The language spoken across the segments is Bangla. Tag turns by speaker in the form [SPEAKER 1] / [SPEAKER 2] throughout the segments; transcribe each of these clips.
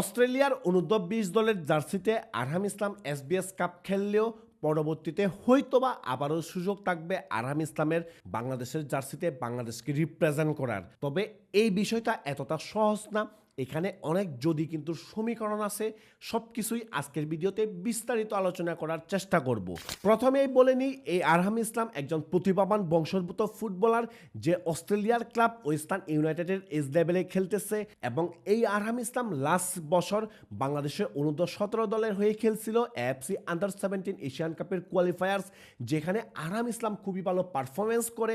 [SPEAKER 1] অস্ট্রেলিয়ার অনুদ্ব বিশ দলের জার্সিতে আরহাম ইসলাম এসবিএস কাপ খেললেও পরবর্তীতে হয়তোবা আবারও সুযোগ থাকবে আরহাম ইসলামের বাংলাদেশের জার্সিতে বাংলাদেশকে রিপ্রেজেন্ট করার। তবে এই বিষয়টা এতটা সহজ না। এখানে অনেক যদি কিন্তু সমীকরণ আছে সব কিছুই আজকের ভিডিওতে বিস্তারিত আলোচনা করার চেষ্টা করব। প্রথমেই বলে নিই এই আরহাম ইসলাম একজন প্রতিভাবান বংশোদ্ভূত ফুটবলার যে অস্ট্রেলিয়ার ক্লাব ওয়েস্টার্ন ইউনাইটেডের এস লেভেলে খেলতেছে এবং এই আরহাম ইসলাম লাস্ট বছর বাংলাদেশের অনূর্ধ্ব সতেরো দলের হয়ে খেলছিল এফসি আন্ডার সেভেন্টিন এশিয়ান কাপের কোয়ালিফায়ার্স, যেখানে আরহাম ইসলাম খুবই ভালো পারফরমেন্স করে।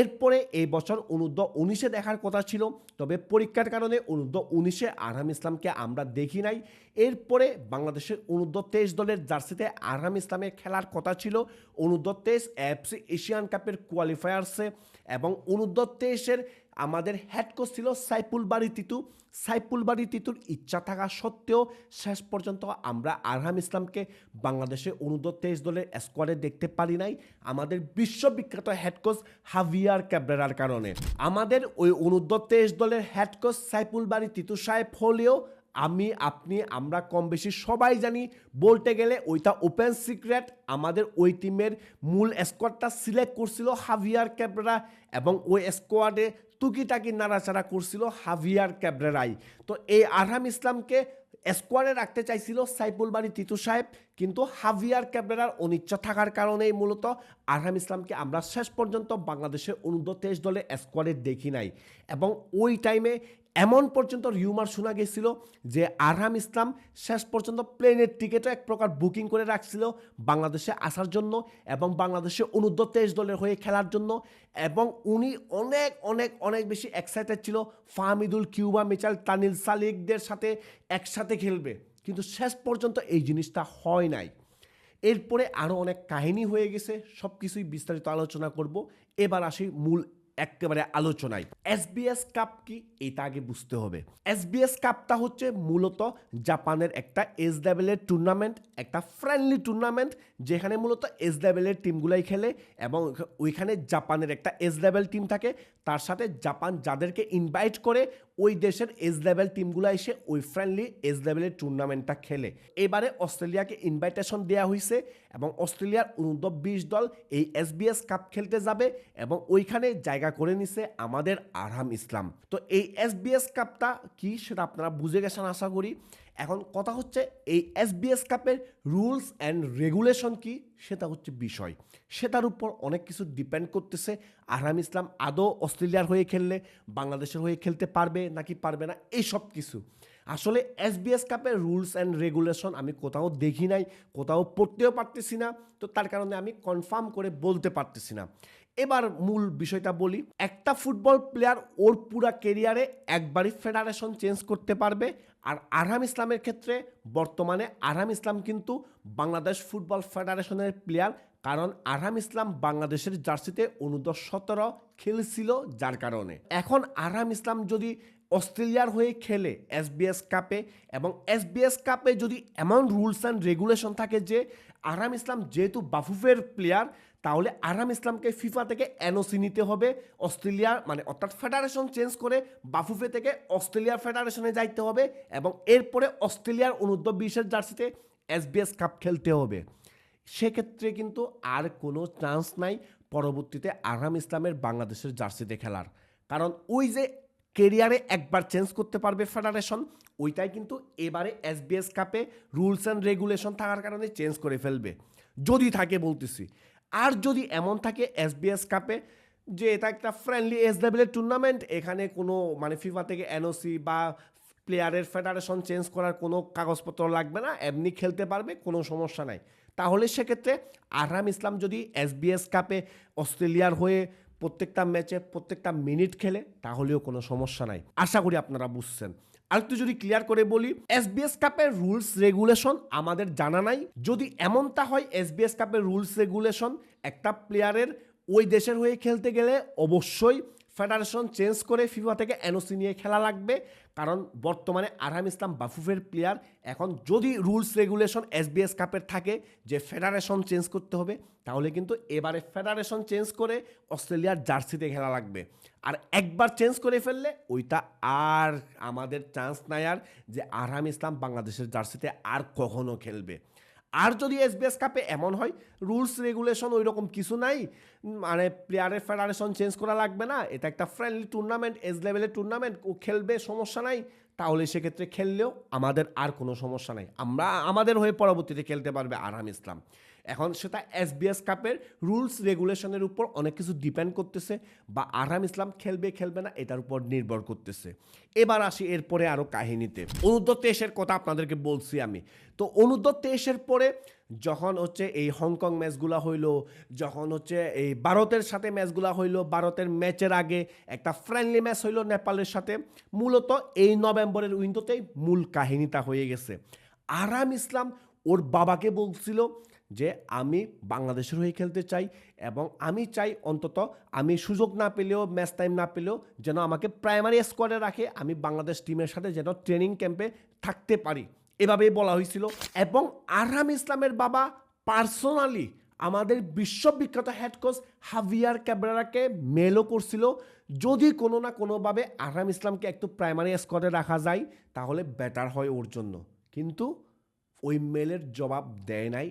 [SPEAKER 1] এরপরে এই বছর অনূর্ধ্ব উনিশে দেখার কথা ছিল, তবে পরীক্ষার কারণে অনূর্ধ্ব উনিশে আরহাম ইসলামকে আমরা দেখি নাই। এরপরে বাংলাদেশের অনূর্ধ্ব তেইশ দলের জার্সিতে আরহাম ইসলামের খেলার কথা ছিল। অনূর্ধ্ব তেইশ এফসি এশিয়ান কাপের কোয়ালিফায়ার্সে এবং অনূর্ধ্ব তেইশের আমাদের হেড কোচ ছিল সাইফুল বাড়ি তিতু। সাইফুল বাড়ি তিতুর ইচ্ছা থাকা সত্ত্বেও শেষ পর্যন্ত আমরা আরহাম ইসলামকে বাংলাদেশে অনূর্ধ্ব তেইশ দলের স্কোয়াডে দেখতে পারি নাই। আমাদের বিশ্ববিখ্যাত হেড কোচ হাভিয়ার ক্যাব্রেরার কারণে। আমাদের ওই অনূর্ধ্ব তেইশ দলের হেড কোচ সাইফুল বাড়ি তিতু সাহেব হলেও আমি, আপনি, আমরা কম বেশি সবাই জানি। বলতে গেলে ওইটা ওপেন সিক্রেট আমাদের ওই টিমের মূল স্কোয়াডটা সিলেক্ট করছিল হাভিয়ার ক্যাবরেরা এবং ওই স্কোয়াডে টুকিটাকি নাড়াচাড়া করছিল হাভিয়ার ক্যাবরেরাই। তো এই আরহাম ইসলামকে স্কোয়াডে রাখতে চাইছিল সাইফুল বাড়ি তিতু সাহেব। কিন্তু হাভিয়ার ক্যাবরেরার অনিচ্ছা থাকার কারণেই মূলত আরহাম ইসলামকে আমরা শেষ পর্যন্ত বাংলাদেশের অনূর্ধ্ব তেইশ দলে স্কোয়াডে দেখি নাই। এবং ওই টাইমে এমন পর্যন্ত রিউমার শোনা গেছিল যে আরহাম ইসলাম শেষ পর্যন্ত প্লেনের টিকিটও এক প্রকার বুকিং করে রাখছিল বাংলাদেশে আসার জন্য এবং বাংলাদেশে অনূর্ধ্ব তেইশ দলের হয়ে খেলার জন্য এবং উনি অনেক অনেক অনেক বেশি এক্সাইটেড ছিল ফাহমিদুল, কিউবা মিচাল তানিল, সালিকদের সাথে একসাথে খেলবে। কিন্তু শেষ পর্যন্ত এই জিনিসটা হয় নাই। এরপরে আরও অনেক কাহিনী হয়ে গেছে সব কিছুই বিস্তারিত আলোচনা করব। এবার আসি মূল একেবারে আলোচনায়। এসবিএস কাপ কি? এটা আগে বুঝতে হবে। এসবিএস কাপটা হচ্ছে মূলত জাপানের একটা এস লেভেলের টুর্নামেন্ট একটা ফ্রেন্ডলি টুর্নামেন্ট যেখানে মূলত এস লেভেলের টিমগুলাই খেলে এবং ওইখানে জাপানের একটা এস লেভেল টিম থাকে। তার সাথে জাপান যাদেরকে ইনভাইট করে ওই দেশের এজ লেভেল টিমগুলো এসে ওই ফ্রেন্ডলি এজ লেভেলের টুর্নামেন্টটা খেলে। এবারে অস্ট্রেলিয়াকে ইনভাইটেশন দেওয়া হয়েছে এবং অস্ট্রেলিয়ার অনূর্ধ্ব বিশ দল এই এসবিএস কাপ খেলতে যাবে এবং ওইখানে জায়গা করে নিছে আমাদের আরহাম ইসলাম। তো এই এসবিএস কাপটা কি সেটা আপনারা বুঝে গেছেন আশা করি। এখন কথা হচ্ছে এই এসবিএস কাপের রুলস অ্যান্ড রেগুলেশন কি? সেটা হচ্ছে বিষয়। সেটার উপর অনেক কিছু ডিপেন্ড করতেছে। আরহাম ইসলাম আদৌ অস্ট্রেলিয়ার হয়ে খেললে, বাংলাদেশের হয়ে খেলতে পারবে নাকি পারবে না এই সব কিছু। আসলে এসবিএস কাপের রুলস অ্যান্ড রেগুলেশন আমি কোথাও দেখি নাই, কোথাও পড়তেও পারতেছি না, তো তার কারণে আমি কনফার্ম করে বলতে পারতেছি না। এবার মূল বিষয়টা বলি। একটা ফুটবল প্লেয়ার ওর পুরা কেরিয়ারে একবারই ফেডারেশন চেঞ্জ করতে পারবে। আর আরহাম ইসলামের ক্ষেত্রে বর্তমানে আরহাম ইসলাম কিন্তু বাংলাদেশ ফুটবল ফেডারেশনের প্লেয়ার কারণ আরহাম ইসলাম বাংলাদেশের জার্সিতে অনুদর সতেরো খেলছিল যার কারণে। এখন আরহাম ইসলাম যদি অস্ট্রেলিয়ার হয়ে খেলে এসবিএস কাপে এবং এস এসবিএস কাপে যদি এমন রুলস অ্যান্ড রেগুলেশন থাকে যে আরহাম ইসলাম যেহেতু বাফুফের প্লেয়ার তাহলে আরহাম ইসলামকে ফিফা থেকে এনওসি নিতে হবে অস্ট্রেলিয়ার মানে অর্থাৎ ফেডারেশন চেঞ্জ করে বাফুফে থেকে অস্ট্রেলিয়ার ফেডারেশনে যাইতে হবে এবং এরপরে অস্ট্রেলিয়ার অনূর্ধ্ব বিশের জার্সিতে এসবিএস কাপ খেলতে হবে। সেক্ষেত্রে কিন্তু আর কোনো চান্স নাই পরবর্তীতে আরহাম ইসলামের বাংলাদেশের জার্সিতে খেলার। কারণ ওই যে কেরিয়ারে একবার চেঞ্জ করতে পারবে ফেডারেশন, ওইটাই কিন্তু এবারে এসবিএস কাপে রুলস অ্যান্ড রেগুলেশন থাকার কারণে চেঞ্জ করে ফেলবে। যদি থাকে বলতেছি আর যদি এমন থাকে এসবিএস কাপে যে এটা একটা ফ্রেন্ডলি এস লেভেলের টুর্নামেন্ট এখানে কোনো মানে ফিফা থেকে এনওসি বা প্লেয়ারের ফেডারেশন চেঞ্জ করার কোনো কাগজপত্র লাগবে না, এমনি খেলতে পারবে, কোনো সমস্যা নাই। তাহলে সেক্ষেত্রে আরহাম ইসলাম যদি এসবিএস কাপে অস্ট্রেলিয়ার হয়ে প্রত্যেকটা ম্যাচে প্রত্যেকটা মিনিট খেলে, তাহলেও কোনো সমস্যা নাই। আশা করি আপনারা বুঝছেন। আরেকটু যদি ক্লিয়ার করে বলি এসবিএস কাপের রুলস রেগুলেশন আমাদের জানা নাই। যদি এমনটা হয় এসবিএস কাপের রুলস রেগুলেশন একটা প্লেয়ারের ওই দেশের হয়ে খেলতে গেলে অবশ্যই ফেডারেশন চেঞ্জ করে ফিফা থেকে এনওসি নিয়ে খেলা লাগবে, কারণ বর্তমানে আরহাম ইসলাম বাফুফের প্লেয়ার এখন যদি রুলস রেগুলেশন এসবিএস কাপের থাকে, যে ফেডারেশন চেঞ্জ করতে হবে, তাহলে কিন্তু এবারে ফেডারেশন চেঞ্জ করে অস্ট্রেলিয়ার জার্সিতে খেলা লাগবে। আর একবার চেঞ্জ করে ফেললে ওইটা আর আমাদের চান্স নাই আর যে আরহাম ইসলাম বাংলাদেশের জার্সিতে আর কখনো খেলবে। আর যদি এসবিএস কাপে এমন হয় রুলস রেগুলেশন ওই রকম কিছু নাই মানে প্লেয়ারের ফেডারেশন চেঞ্জ করা লাগবে না, এটা একটা ফ্রেন্ডলি টুর্নামেন্ট এজ লেভেলের টুর্নামেন্ট ও খেলবে, সমস্যা নাই, তাহলে সেক্ষেত্রে খেললেও আমাদের আর কোনো সমস্যা নাই। আমরা, আমাদের হয়ে পরবর্তীতে খেলতে পারবে আরাম ইসলাম। এখন সেটা এসবিএস কাপের রুলস রেগুলেশনের উপর অনেক কিছু ডিপেন্ড করতেছে বা আরহাম ইসলাম খেলবে খেলবে না, এটার উপর নির্ভর করতেছে। এবার আসি এরপরে আরও কাহিনীতে। অনুদ্ধ তেইশের কথা আপনাদেরকে বলছি আমি। তো অনুদ্ধ তেইশের পরে যখন হচ্ছে এই হংকং ম্যাচগুলা হইল, যখন হচ্ছে এই ভারতের সাথে ম্যাচগুলা হইল, ভারতের ম্যাচের আগে একটা ফ্রেন্ডলি ম্যাচ হইল নেপালের সাথে, মূলত এই নভেম্বরের উইন্ডোতেই মূল কাহিনীটা হয়ে গেছে। আরাম ইসলাম ওর বাবাকে বলছিল যে আমি বাংলাদেশের হয়ে খেলতে চাই এবং আমি চাই অন্তত আমি সুযোগ না পেলেও ম্যাচ টাইম না পেলেও যেন আমাকে প্রাইমারি স্কোয়াডে রাখে, আমি বাংলাদেশ টিমের সাথে যেন ট্রেনিং ক্যাম্পে থাকতে পারি। এভাবেই বলা হয়েছিল এবং আরহাম ইসলামের বাবা পার্সোনালি আমাদের বিশ্ববিখ্যাত হেড কোচ হাভিয়ার ক্যাবরাকে মেলও করছিল, যদি কোনো না কোনোভাবে আরহাম ইসলামকে একটু প্রাইমারি স্কোয়াডে রাখা যায়, তাহলে বেটার হয় ওর জন্য। কিন্তু ওই মেলের জবাব দেয় নাই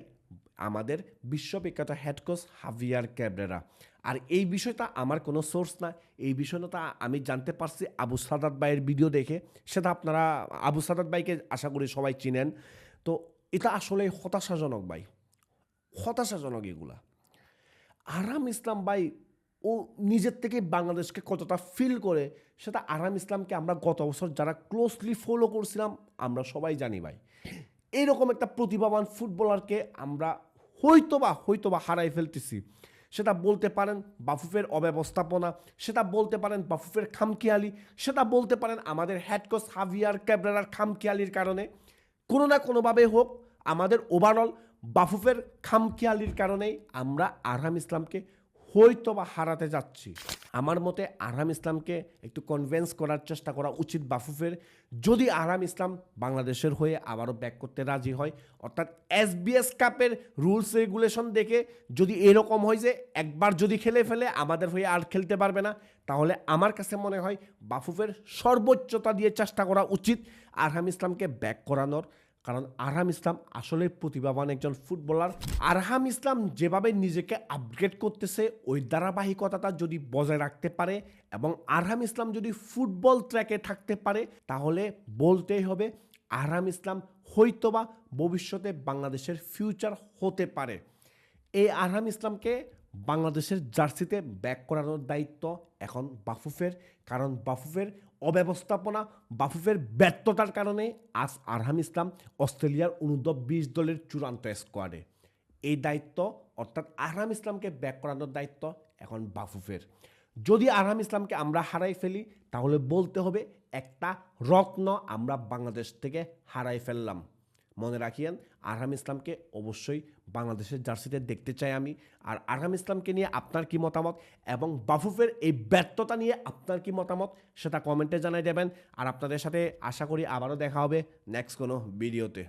[SPEAKER 1] আমাদের বিশ্ববিখ্যাত হেড কোচ হাভিয়ার ক্যাবরেরা। আর এই বিষয়টা আমার কোনো সোর্স না। এই বিষয়টা আমি জানতে পারছি আবু সাদাত ভাইয়ের ভিডিও দেখে। সেটা আপনারা আবু সাদাত ভাইকে আশা করি সবাই চিনেন। তো এটা আসলে হতাশাজনক ভাই। হতাশাজনক এগুলা। আরাম ইসলাম ভাই, ও নিজের থেকে বাংলাদেশকে কতটা ফিল করে, সেটা আরাম ইসলামকে আমরা গত বছর যারা ক্লোজলি ফলো করছিলাম, আমরা সবাই জানি ভাই। এরকম একটা প্রতিভাবান ফুটবলারকে আমরা হয়তোবা হয়তোবা হারাই ফেলতেছি। সেটা বলতে পারেন বাফুফের অব্যবস্থাপনা, সেটা বলতে পারেন বাফুফের খামখেয়ালি, সেটা বলতে পারেন আমাদের হ্যাডকোচ কোচ হাভিয়ার ক্যাবরার খামখেয়ালির কারণে। কোনো না কোনোভাবে হোক, আমাদের ওভারঅল বাফুফের খামখেয়ালির কারণেই আমরা আরহাম ইসলামকে হয়তো বা হারাতে যাচ্ছি। আমার মতে আরহাম ইসলামকে একটু কনভেন্স করার চেষ্টা করা উচিত বাফুফের। যদি আরহাম ইসলাম বাংলাদেশের হয়ে আবারও ব্যাক করতে রাজি হয়, অর্থাৎ এসবিএস কাপের রুলস রেগুলেশন দেখে যদি এরকম হয় যে একবার যদি খেলে ফেলে আমাদের হয়ে আর খেলতে পারবে না, তাহলে আমার কাছে মনে হয় বাফুফের সর্বোচ্চতা দিয়ে চেষ্টা করা উচিত আরহাম ইসলামকে ব্যাক করানোর। কারণ আরহাম ইসলাম আসলে প্রতিভাবান একজন ফুটবলার। আরহাম ইসলাম যেভাবে নিজেকে আপগ্রেড করতেছে, ওই ধারাবাহিকতাটা যদি বজায় রাখতে পারে এবং আরহাম ইসলাম যদি ফুটবল ট্র্যাকে থাকতে পারে, তাহলে বলতেই হবে আরহাম ইসলাম হয়তোবা ভবিষ্যতে বাংলাদেশের ফিউচার হতে পারে। এই আরহাম ইসলামকে বাংলাদেশের জার্সিতে ব্যাক করানোর দায়িত্ব এখন বাফুফের, কারণ বাফুফের অব্যবস্থাপনা, বাফুফের ব্যর্থতার কারণে আজ আরহাম ইসলাম অস্ট্রেলিয়ার অনুদ্ধ বিশ দলের চূড়ান্ত স্কোয়াডে এই দায়িত্ব, অর্থাৎ আরহাম ইসলামকে ব্যাক করানোর দায়িত্ব এখন বাফুফের। যদি আরহাম ইসলামকে আমরা হারাই ফেলি, তাহলে বলতে হবে একটা রত্ন আমরা বাংলাদেশ থেকে হারাই ফেললাম। মনে রাখিয়েন, আরহাম ইসলামকে অবশ্যই বাংলাদেশের জার্সিতে দেখতে চাই আমি। আর আরহাম ইসলামকে নিয়ে আপনার কি মতামত? এবং বাফুফের এই ব্যর্থতা নিয়ে আপনার কি মতামত? সেটা কমেন্টে জানাই দেবেন। আর আপনাদের সাথে আশা করি আবারও দেখা হবে নেক্সট কোনো ভিডিওতে